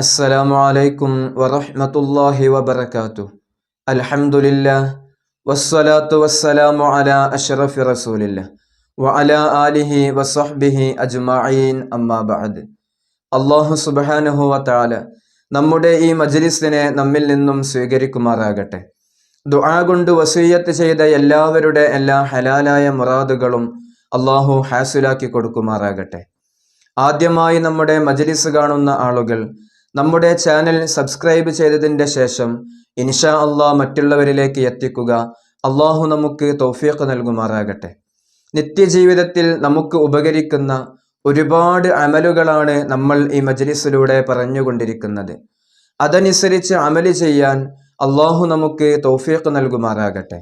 അസ്സലാമു അലൈക്കും വറഹ്മത്തുള്ളാഹി വബറകാതു അൽഹംദുലില്ലാ വസ്സലാത്തു വസ്സലാമു അലാ അഷ്റഫി റസൂലില്ല വഅലാ ആലിഹി വസഹ്ബിഹി അജ്മഈൻ അമ്മാ ബഅദ്. അല്ലാഹു സുബ്ഹാനഹു വതആല നമ്മുടെ ഈ മജ്ലിസിനെ നമ്മിൽ നിന്നും സ്വീകരിക്കുമാറാകട്ടെ. ദുആ കൊണ്ട് വസീയത്ത് ചെയ്ത എല്ലാവരുടെ എല്ലാ ഹലാലായ മുറാദുകളും അള്ളാഹു ഹാസിലാക്കി കൊടുക്കുമാറാകട്ടെ. ആദ്യമായി നമ്മുടെ മജലിസ് കാണുന്ന ആളുകൾ നമ്മുടെ ചാനൽ സബ്സ്ക്രൈബ് ചെയ്തതിന്റെ ശേഷം ഇൻഷാ അള്ളാഹ് മറ്റുള്ളവരിലേക്ക് എത്തിക്കുക. അള്ളാഹു നമുക്ക് തൗഫീഖ് നൽകുമാറാകട്ടെ. നിത്യജീവിതത്തിൽ നമുക്ക് ഉപകരിക്കുന്ന ഒരുപാട് അമലുകളാണ് നമ്മൾ ഈ മജ്ലിസിലൂടെ പറഞ്ഞുകൊണ്ടിരിക്കുന്നത്. അതനുസരിച്ച് അമൽ ചെയ്യാൻ അള്ളാഹു നമുക്ക് തൗഫീഖ് നൽകുമാറാകട്ടെ.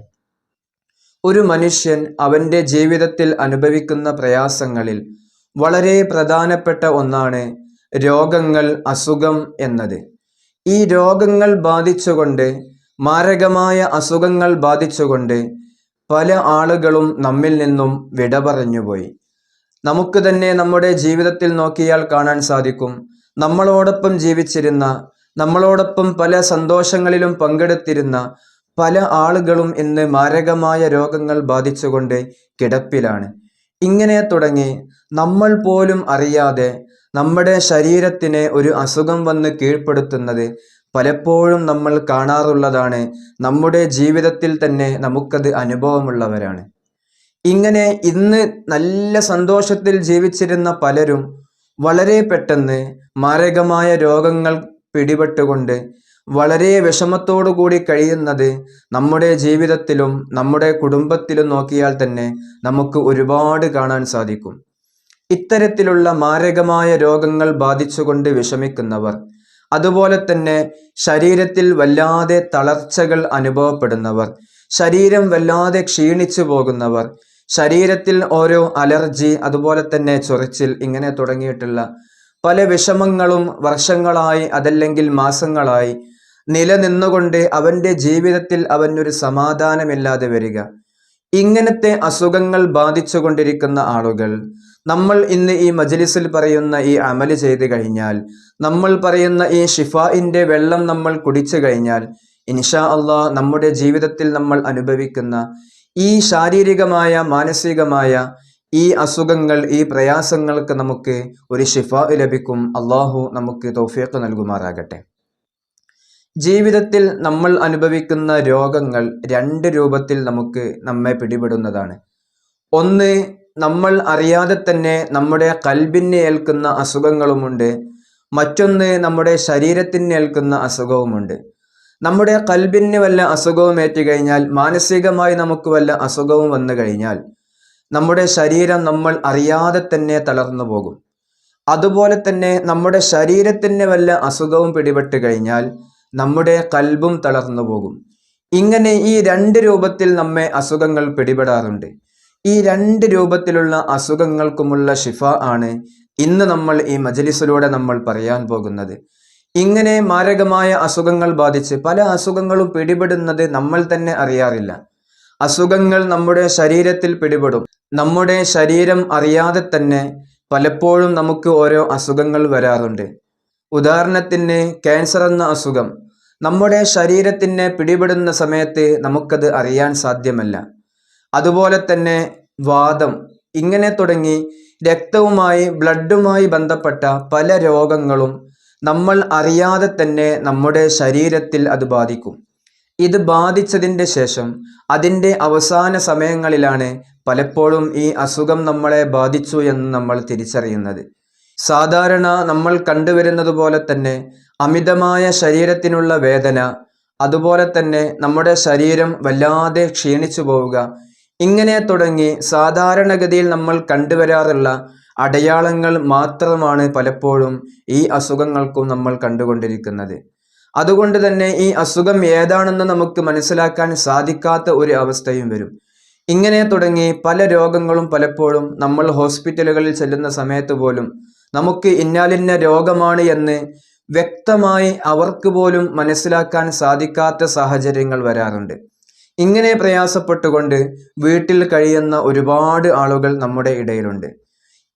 ഒരു മനുഷ്യൻ അവന്റെ ജീവിതത്തിൽ അനുഭവിക്കുന്ന പ്രയാസങ്ങളിൽ വളരെ പ്രധാനപ്പെട്ട ഒന്നാണ് രോഗങ്ങൾ അസുഖം എന്നത്. ഈ രോഗങ്ങൾ ബാധിച്ചുകൊണ്ട് മാരകമായ അസുഖങ്ങൾ ബാധിച്ചുകൊണ്ട് പല ആളുകളും നമ്മിൽ നിന്നും വിട പറഞ്ഞുപോയി നമുക്ക് തന്നെ നമ്മുടെ ജീവിതത്തിൽ നോക്കിയാൽ കാണാൻ സാധിക്കും. നമ്മളോടൊപ്പം ജീവിച്ചിരുന്ന നമ്മളോടൊപ്പം പല സന്തോഷങ്ങളിലും പങ്കെടുത്തിരുന്ന പല ആളുകളും ഇന്ന് മാരകമായ രോഗങ്ങൾ ബാധിച്ചുകൊണ്ട് കിടപ്പിലാണ്. ഇങ്ങനെ തുടങ്ങി നമ്മൾ പോലും അറിയാതെ നമ്മുടെ ശരീരത്തിന് ഒരു അസുഖം വന്ന് കീഴ്പ്പെടുത്തുന്നത് പലപ്പോഴും നമ്മൾ കാണാറുള്ളതാണ്. നമ്മുടെ ജീവിതത്തിൽ തന്നെ നമുക്കത് അനുഭവമുള്ളവരാണ്. ഇങ്ങനെ ഇന്ന് നല്ല സന്തോഷത്തിൽ ജീവിച്ചിരുന്ന പലരും വളരെ പെട്ടെന്ന് മാരകമായ രോഗങ്ങൾ പിടിപെട്ടുകൊണ്ട് വളരെ വിഷമത്തോടു കൂടി കഴിയുന്നത് നമ്മുടെ ജീവിതത്തിലും നമ്മുടെ കുടുംബത്തിലും നോക്കിയാൽ തന്നെ നമുക്ക് ഒരുപാട് കാണാൻ സാധിക്കും. ഇത്തരത്തിലുള്ള മാരകമായ രോഗങ്ങൾ ബാധിച്ചുകൊണ്ട് വിഷമിക്കുന്നവർ. അതുപോലെ തന്നെ ശരീരത്തിൽ വല്ലാതെ തളർച്ചകൾ അനുഭവപ്പെടുന്നവർ. ശരീരം വല്ലാതെ ക്ഷീണിച്ചു പോകുന്നവർ. ശരീരത്തിൽ ഓരോ അലർജി അതുപോലെ തന്നെ ചൊറിച്ചിൽ ഇങ്ങനെ തുടങ്ങിയിട്ടുള്ള പല വിഷമങ്ങളും വർഷങ്ങളായി അതല്ലെങ്കിൽ മാസങ്ങളായി നിലനിന്നുകൊണ്ട് അവന്റെ ജീവിതത്തിൽ അവനൊരു സമാധാനമില്ലാതെ വരിക. ഇങ്ങനത്തെ അസുഖങ്ങൾ ബാധിച്ചുകൊണ്ടിരിക്കുന്ന ആളുകൾ നമ്മൾ ഇന്ന് ഈ മജലിസിൽ പറയുന്ന ഈ അമൽ ചെയ്ത് കഴിഞ്ഞാൽ നമ്മൾ പറയുന്ന ഈ ഷിഫായിന്റെ വെള്ളം നമ്മൾ കുടിച്ചു കഴിഞ്ഞാൽ ഇൻഷാ അള്ളാ നമ്മുടെ ജീവിതത്തിൽ നമ്മൾ അനുഭവിക്കുന്ന ഈ ശാരീരികമായ മാനസികമായ ഈ അസുഖങ്ങൾ ഈ പ്രയാസങ്ങൾക്ക് നമുക്ക് ഒരു ഷിഫ ലഭിക്കും. അള്ളാഹു നമുക്ക് തൗഫീഖ് നൽകുമാറാകട്ടെ. ജീവിതത്തിൽ നമ്മൾ അനുഭവിക്കുന്ന രോഗങ്ങൾ രണ്ട് രൂപത്തിൽ നമുക്ക് നമ്മെ പിടിപെടുന്നതാണ്. ഒന്ന് നമ്മൾ അറിയാതെ തന്നെ നമ്മുടെ കൽബിനെ ഏൽക്കുന്ന അസുഖങ്ങളുമുണ്ട്. മറ്റൊന്ന് നമ്മുടെ ശരീരത്തിന് ഏൽക്കുന്ന അസുഖവുമുണ്ട്. നമ്മുടെ കൽബിന് വല്ല അസുഖവും ഏറ്റു കഴിഞ്ഞാൽ മാനസികമായി നമുക്ക് വല്ല അസുഖവും വന്നു കഴിഞ്ഞാൽ നമ്മുടെ ശരീരം നമ്മൾ അറിയാതെ തന്നെ തളർന്നു പോകും. അതുപോലെ തന്നെ നമ്മുടെ ശരീരത്തിന് വല്ല അസുഖവും പിടിപെട്ട് കഴിഞ്ഞാൽ നമ്മുടെ കൽബും തളർന്നു പോകും. ഇങ്ങനെ ഈ രണ്ട് രൂപത്തിൽ നമ്മെ അസുഖങ്ങൾ പിടിപെടാറുണ്ട്. ഈ രണ്ട് രൂപത്തിലുള്ള അസുഖങ്ങൾക്കുമുള്ള ഷിഫ ആണ് ഇന്ന് നമ്മൾ ഈ മജലിസിലൂടെ നമ്മൾ പറയാൻ പോകുന്നത്. ഇങ്ങനെ മാരകമായ അസുഖങ്ങൾ ബാധിച്ച് പല അസുഖങ്ങളും പിടിപെടുന്നത് നമ്മൾ തന്നെ അറിയാറില്ല. അസുഖങ്ങൾ നമ്മുടെ ശരീരത്തിൽ പിടിപെടും. നമ്മുടെ ശരീരം അറിയാതെ തന്നെ പലപ്പോഴും നമുക്ക് ഓരോ അസുഖങ്ങൾ വരാറുണ്ട്. ഉദാഹരണത്തിന് ക്യാൻസർ എന്ന അസുഖം. നമ്മുടെ ശരീരത്തിനെ പിടിപെടുന്ന സമയത്ത് നമുക്കത് അറിയാൻ സാധ്യമല്ല. അതുപോലെ തന്നെ വാദം. ഇങ്ങനെ തുടങ്ങി രക്തവുമായി ബ്ലഡുമായി ബന്ധപ്പെട്ട പല രോഗങ്ങളും നമ്മൾ അറിയാതെ തന്നെ നമ്മുടെ ശരീരത്തിൽ അത് ബാധിക്കും. ഇത് ബാധിച്ചതിന്റെ ശേഷം അതിന്റെ അവസാന സമയങ്ങളിലാണ് പലപ്പോഴും ഈ അസുഖം നമ്മളെ ബാധിച്ചു എന്ന് നമ്മൾ തിരിച്ചറിയുന്നത്. സാധാരണ നമ്മൾ കണ്ടുവരുന്നത് പോലെ തന്നെ അമിതമായ ശരീരത്തിനുള്ള വേദന അതുപോലെ തന്നെ നമ്മുടെ ശരീരം വല്ലാതെ ക്ഷീണിച്ചു പോവുക ഇങ്ങനെ തുടങ്ങി സാധാരണഗതിയിൽ നമ്മൾ കണ്ടുവരാറുള്ള അടയാളങ്ങൾ മാത്രമാണ് പലപ്പോഴും ഈ അസുഖങ്ങൾക്കും നമ്മൾ കണ്ടുകൊണ്ടിരിക്കുന്നത്. അതുകൊണ്ട് തന്നെ ഈ അസുഖം ഏതാണെന്ന് നമുക്ക് മനസ്സിലാക്കാൻ സാധിക്കാത്ത ഒരു അവസ്ഥയും വരും. ഇങ്ങനെ തുടങ്ങി പല രോഗങ്ങളും പലപ്പോഴും നമ്മൾ ഹോസ്പിറ്റലുകളിൽ ചെല്ലുന്ന സമയത്ത് പോലും നമുക്ക് ഇന്നാലിന്ന രോഗമാണ് എന്ന് വ്യക്തമായി അവർക്ക് പോലും മനസ്സിലാക്കാൻ സാധിക്കാത്ത സാഹചര്യങ്ങൾ വരാറുണ്ട്. ഇങ്ങനെ പ്രയാസപ്പെട്ടുകൊണ്ട് വീട്ടിൽ കഴിയുന്ന ഒരുപാട് ആളുകൾ നമ്മുടെ ഇടയിലുണ്ട്.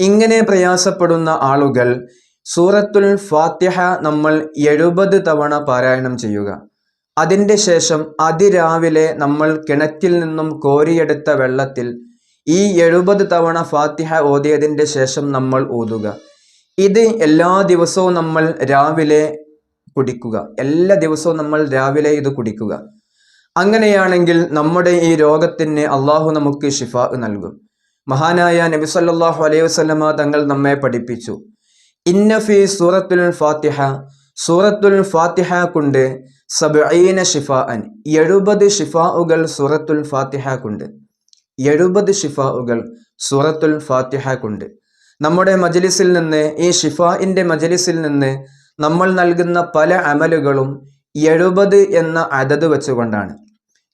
ഇങ്ങനെ പ്രയാസപ്പെടുന്ന ആളുകൾ സൂറത്തുൽ ഫാത്തിഹ നമ്മൾ എഴുപത് തവണ പാരായണം ചെയ്യുക. അതിന്റെ ശേഷം അതിരാവിലെ നമ്മൾ കിണറ്റിൽ നിന്നും കോരിയെടുത്ത വെള്ളത്തിൽ ഈ എഴുപത് തവണ ഫാത്തിഹ ഓതിയതിന്റെ ശേഷം നമ്മൾ ഓതുക. ഇത് എല്ലാ ദിവസവും നമ്മൾ രാവിലെ കുടിക്കുക. എല്ലാ ദിവസവും നമ്മൾ രാവിലെ ഇത് കുടിക്കുക. അങ്ങനെയാണെങ്കിൽ നമ്മുടെ ഈ രോഗത്തിന് അള്ളാഹു നമുക്ക് ഷിഫ നൽകും. മഹാനായ നബി സല്ലാഹു അലൈഹി വസ്ലമ തങ്ങൾ നമ്മെ പഠിപ്പിച്ചു. ഇന്നഫി സൂറത്തുൽ ഫാത്തിഹ സൂറത്തുൽ ഫാത്തിഹ കൊണ്ട് സബീന ഷിഫ അൻ എഴുപത് ഷിഫാഉകൾ സൂറത്തുൽ ഫാത്തിഹ കൊണ്ട് എഴുപത് ഷിഫാഉകൾ സൂറത്തുൽ ഫാത്തിഹ കൊണ്ട്. നമ്മുടെ മജലിസിൽ നിന്ന് ഈ ഷിഫാഇന്റെ മജലിസിൽ നിന്ന് നമ്മൾ നൽകുന്ന പല അമലുകളും എഴുപത് എന്ന അതത് വെച്ചുകൊണ്ടാണ്.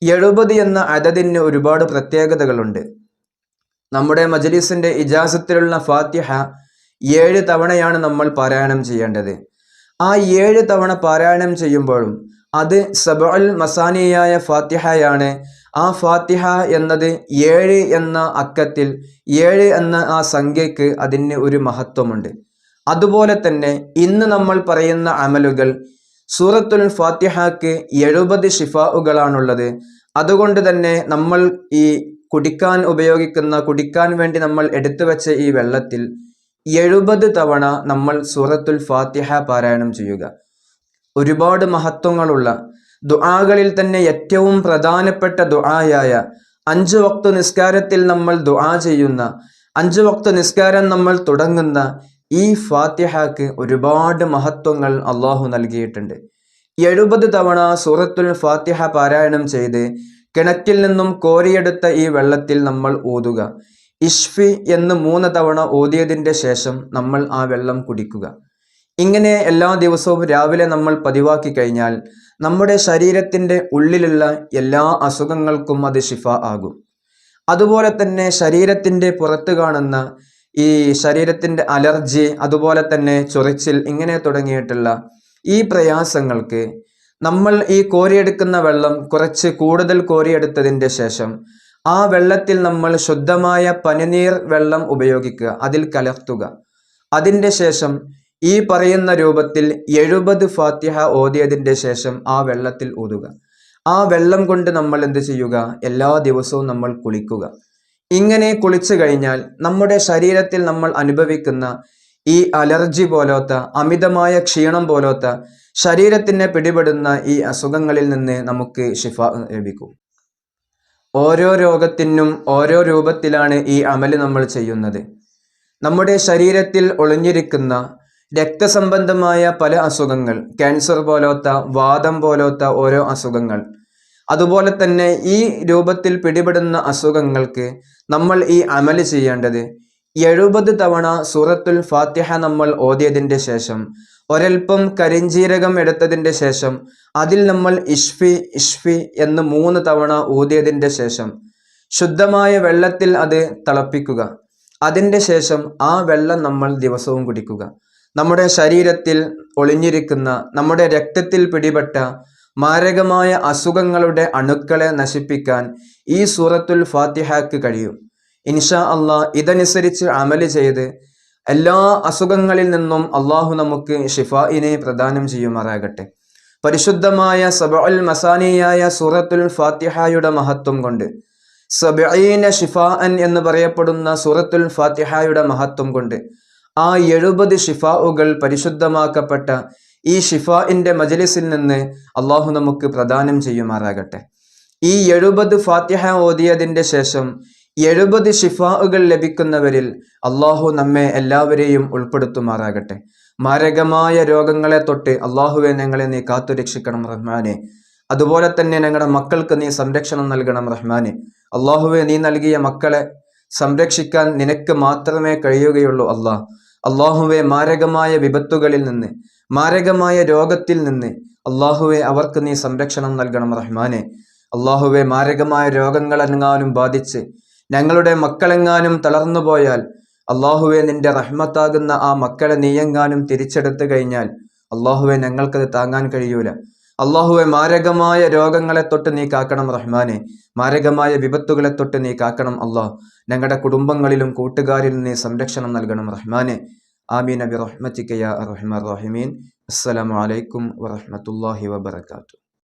എഴുപത് എന്ന അതതിന് ഒരുപാട് പ്രത്യേകതകളുണ്ട്. നമ്മുടെ മജലിസിന്റെ ഇജാസത്തിലുള്ള ഫാത്തിഹ ഏഴ് തവണയാണ് നമ്മൾ പാരായണം ചെയ്യേണ്ടത്. ആ ഏഴ് തവണ പാരായണം ചെയ്യുമ്പോഴും അത് സബൽ മസാനിയായ ഫാത്തിഹയാണ്. ആ ഫാത്തിഹ എന്നത് ഏഴ് എന്ന അക്കത്തിൽ ഏഴ് എന്ന ആ സംഖ്യക്ക് അതിന് ഒരു മഹത്വമുണ്ട്. അതുപോലെ തന്നെ ഇന്ന് നമ്മൾ പറയുന്ന അമലുകൾ സൂറത്തുൽ ഫാത്തിഹയ്ക്ക് എഴുപത് ഷിഫാഉകളാണുള്ളത് അതുകൊണ്ട് തന്നെ നമ്മൾ ഈ കുടിക്കാൻ ഉപയോഗിക്കുന്ന കുടിക്കാൻ വേണ്ടി നമ്മൾ എടുത്തു വെച്ച ഈ വെള്ളത്തിൽ എഴുപത് തവണ നമ്മൾ സൂറത്തുൽ ഫാത്തിഹ പാരായണം ചെയ്യുക. ഒരുപാട് മഹത്വങ്ങളുള്ള ദുആകളിൽ തന്നെ ഏറ്റവും പ്രധാനപ്പെട്ട ദുആയായ അഞ്ച് വക്ത നിസ്കാരത്തിൽ നമ്മൾ ദുആ ചെയ്യുന്ന അഞ്ച് വക്ത നിസ്കാരം നമ്മൾ തുടങ്ങുന്ന ഈ ഫാത്തിഹക്ക് ഒരുപാട് മഹത്വങ്ങൾ അള്ളാഹു നൽകിയിട്ടുണ്ട്. എഴുപത് തവണ സൂറത്തുൽ ഫാത്തിഹ പാരായണം ചെയ്ത് കിണറ്റിൽ നിന്നും കോരിയെടുത്ത ഈ വെള്ളത്തിൽ നമ്മൾ ഊതുക ഇഷ്ഫി എന്ന് മൂന്ന് തവണ ഊതിയതിന്റെ ശേഷം നമ്മൾ ആ വെള്ളം കുടിക്കുക. ഇങ്ങനെ എല്ലാ ദിവസവും രാവിലെ നമ്മൾ പതിവാക്കി കഴിഞ്ഞാൽ നമ്മുടെ ശരീരത്തിന്റെ ഉള്ളിലുള്ള എല്ലാ അസുഖങ്ങൾക്കും അത് ഷിഫ ആകും. അതുപോലെ തന്നെ ശരീരത്തിന്റെ പുറത്ത് കാണുന്ന ഈ ശരീരത്തിന്റെ അലർജി അതുപോലെ തന്നെ ചൊറിച്ചിൽ ഇങ്ങനെ തുടങ്ങിയിട്ടുള്ള ഈ പ്രയാസങ്ങൾക്ക് നമ്മൾ ഈ കോരിയെടുക്കുന്ന വെള്ളം കുറച്ച് കൂടുതൽ കോരിയെടുത്തതിന്റെ ശേഷം ആ വെള്ളത്തിൽ നമ്മൾ ശുദ്ധമായ പനിനീർ വെള്ളം ഉപയോഗിക്കുക അതിൽ കലർത്തുക. അതിന്റെ ശേഷം ഈ പറയുന്ന രൂപത്തിൽ എഴുപത് ഫാത്തിഹ ഓതിയതിന്റെ ശേഷം ആ വെള്ളത്തിൽ ഊതുക. ആ വെള്ളം കൊണ്ട് നമ്മൾ എന്ത് ചെയ്യുക? എല്ലാ ദിവസവും നമ്മൾ കുളിക്കുക. ഇങ്ങനെ കുളിച്ചു കഴിഞ്ഞാൽ നമ്മുടെ ശരീരത്തിൽ നമ്മൾ അനുഭവിക്കുന്ന ഈ അലർജി പോലത്തെ അമിതമായ ക്ഷീണം പോലത്തെ ശരീരത്തിനെ പിടിപെടുന്ന ഈ അസുഖങ്ങളിൽ നിന്ന് നമുക്ക് ശിഫ ലഭിക്കും. ഓരോ രോഗത്തിനും ഓരോ രൂപത്തിലാണ് ഈ അമൽ നമ്മൾ ചെയ്യുന്നത്. നമ്മുടെ ശരീരത്തിൽ ഒളിഞ്ഞിരിക്കുന്ന രക്തസംബന്ധമായ പല അസുഖങ്ങൾ ക്യാൻസർ പോലത്തെ വാദം പോലത്തെ ഓരോ അസുഖങ്ങൾ അതുപോലെ തന്നെ ഈ രൂപത്തിൽ പിടിപെടുന്ന അസുഖങ്ങൾക്ക് നമ്മൾ ഈ അമൽ ചെയ്യേണ്ടത്. എഴുപത് തവണ സൂറത്തുൽ ഫാത്തിഹ നമ്മൾ ഓതിയതിന്റെ ശേഷം ഒരൽപ്പം കരിഞ്ചീരകം എടുത്തതിന്റെ ശേഷം അതിൽ നമ്മൾ ഇഷ്ഫി ഇഷ്ഫി എന്ന് മൂന്ന് തവണ ഊതിയതിന്റെ ശേഷം ശുദ്ധമായ വെള്ളത്തിൽ അത് തിളപ്പിക്കുക. അതിന്റെ ശേഷം ആ വെള്ളം നമ്മൾ ദിവസവും കുടിക്കുക. നമ്മുടെ ശരീരത്തിൽ ഒളിഞ്ഞിരിക്കുന്ന നമ്മുടെ രക്തത്തിൽ പിടിപെട്ട മാരകമായ അസുഖങ്ങളുടെ അണുക്കളെ നശിപ്പിക്കാൻ ഈ സൂറത്തുൽ ഫാത്തിഹക്ക് കഴിയും. ഇൻഷാ അള്ളാഹ് ഇതനുസരിച്ച് അമൽ ചെയ്ത് എല്ലാ അസുഖങ്ങളിൽ നിന്നും അള്ളാഹു നമുക്ക് ഷിഫായിനെ പ്രദാനം ചെയ്യുമാറാകട്ടെ. പരിശുദ്ധമായ സബഅൽ മസാനിയായ സൂറത്തുൽ ഫാത്തിഹായുടെ മഹത്വം കൊണ്ട് സബീന ഷിഫാഅൻ എന്ന് പറയപ്പെടുന്ന സൂറത്തുൽ ഫാത്തിഹായുടെ മഹത്വം കൊണ്ട് ആ എഴുപത് ഷിഫാവുകൾ പരിശുദ്ധമാക്കപ്പെട്ട ഈ ഷിഫാഇന്റെ മജലിസിൽ നിന്ന് അള്ളാഹു നമുക്ക് പ്രദാനം ചെയ്യുമാറാകട്ടെ. ഈ എഴുപത് ഫാത്തിഹ ഓതിയതിന്റെ ശേഷം എഴുപത് ഷിഫാഉകൾ ലഭിക്കുന്നവരിൽ അള്ളാഹു നമ്മെ എല്ലാവരെയും ഉൾപ്പെടുത്തുമാറാകട്ടെ. മാരകമായ രോഗങ്ങളെ തൊട്ട് അള്ളാഹുവെ ഞങ്ങളെ നീ കാത്തുരക്ഷിക്കണം റഹ്മാനെ. അതുപോലെ തന്നെ ഞങ്ങളുടെ മക്കൾക്ക് നീ സംരക്ഷണം നൽകണം റഹ്മാനെ. അള്ളാഹുവെ നീ നൽകിയ മക്കളെ സംരക്ഷിക്കാൻ നിനക്ക് മാത്രമേ കഴിയുകയുള്ളൂ അള്ളാഹ് അള്ളാഹുവെ മാരകമായ വിപത്തുകളിൽ നിന്ന് മാരകമായ രോഗത്തിൽ നിന്ന് അള്ളാഹുവെ അവർക്ക് നീ സംരക്ഷണം നൽകണം റഹ്മാനെ. അള്ളാഹുവെ മാരകമായ രോഗങ്ങളെങ്ങാനും ബാധിച്ച് ഞങ്ങളുടെ മക്കളെങ്ങാനും തളർന്നു പോയാൽ അള്ളാഹുവെ നിന്റെ റഹ്മത്താകുന്ന ആ മക്കളെ നീയെങ്ങാനും തിരിച്ചെടുത്തു കഴിഞ്ഞാൽ അള്ളാഹുവെ ഞങ്ങൾക്കത് താങ്ങാൻ കഴിയൂല. അള്ളാഹുവെ മാരകമായ രോഗങ്ങളെ തൊട്ട് നീ കാക്കണം റഹ്മാനെ. മാരകമായ വിപത്തുകളെ തൊട്ട് നീ കാക്കണം അള്ളാഹ്. ഞങ്ങളുടെ കുടുംബങ്ങളിലും കൂട്ടുകാരിലും നീ സംരക്ഷണം നൽകണം റഹ്മാനെ. ആമീൻ നബി റഹ്മത്തിക്കയ റഹ്മാൻ റഹിമീൻ. അസ്സലാമു അലൈക്കും വറഹ്മത്തുള്ളാഹി വബറകാതുഹു.